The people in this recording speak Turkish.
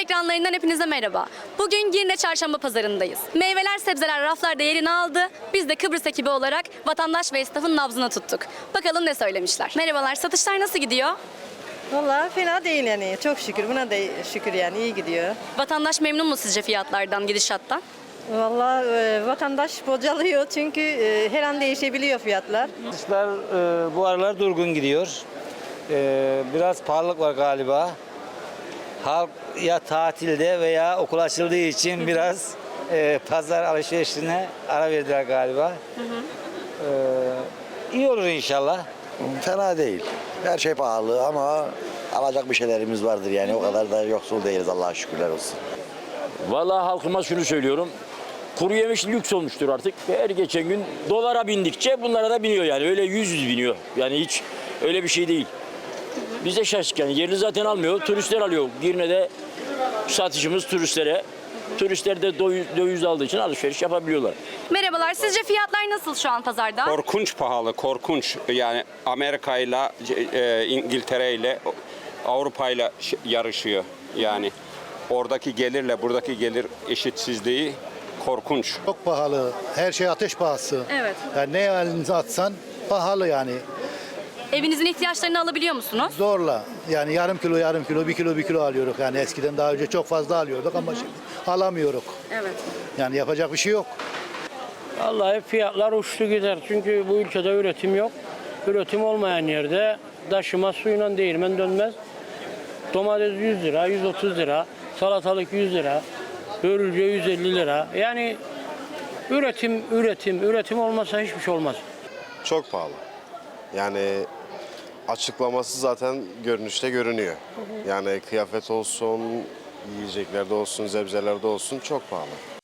ekranlarından hepinize merhaba. Bugün Girne Çarşamba Pazarındayız. Meyveler, sebzeler raflarda yerini aldı. Biz de Kıbrıs ekibi olarak vatandaş ve esnafın nabzını tuttuk. Bakalım ne söylemişler. Merhabalar, satışlar nasıl gidiyor? Vallahi fena değil yani. Çok şükür. Buna da şükür yani iyi gidiyor. Vatandaş memnun mu sizce fiyatlardan, gidişattan? Vallahi e, vatandaş bocalıyor çünkü e, her an değişebiliyor fiyatlar. Satışlar e, bu aralar durgun gidiyor. E, biraz pahalılık var galiba. Halk ya tatilde veya okul açıldığı için biraz e, pazar alışverişine ara verdiler galiba. E, iyi olur inşallah. Fena değil. Her şey pahalı ama alacak bir şeylerimiz vardır yani o kadar da yoksul değiliz Allah'a şükürler olsun. Vallahi halkıma şunu söylüyorum. Kuru yemiş lüks olmuştur artık. Ve Her geçen gün dolara bindikçe bunlara da biniyor yani. Öyle yüz yüz biniyor. Yani hiç öyle bir şey değil. Biz de şaştık yani. Yerli zaten almıyor. Turistler alıyor. Girne'de satışımız turistlere. Turistler de döviz, döviz aldığı için alışveriş yapabiliyorlar. Merhabalar, sizce fiyatlar nasıl şu an pazarda? Korkunç pahalı, korkunç. Yani Amerika ile e, İngiltere ile Avrupa ile ş- yarışıyor. Yani oradaki gelirle buradaki gelir eşitsizliği korkunç. Çok pahalı. Her şey ateş pahası. Evet. Yani ne elinize atsan pahalı yani. Evinizin ihtiyaçlarını alabiliyor musunuz? Zorla. Yani yarım kilo yarım kilo, bir kilo bir kilo alıyoruz. Yani eskiden daha önce çok fazla alıyorduk ama şimdi alamıyoruz. Evet. Yani yapacak bir şey yok. Vallahi fiyatlar uçtu gider. Çünkü bu ülkede üretim yok. Üretim olmayan yerde taşıma suyla değirmen dönmez. Domates 100 lira, 130 lira, salatalık 100 lira, börülce 150 lira. Yani üretim, üretim, üretim olmasa hiçbir şey olmaz. Çok pahalı. Yani açıklaması zaten görünüşte görünüyor. Yani kıyafet olsun, yiyeceklerde olsun, sebzelerde olsun çok pahalı.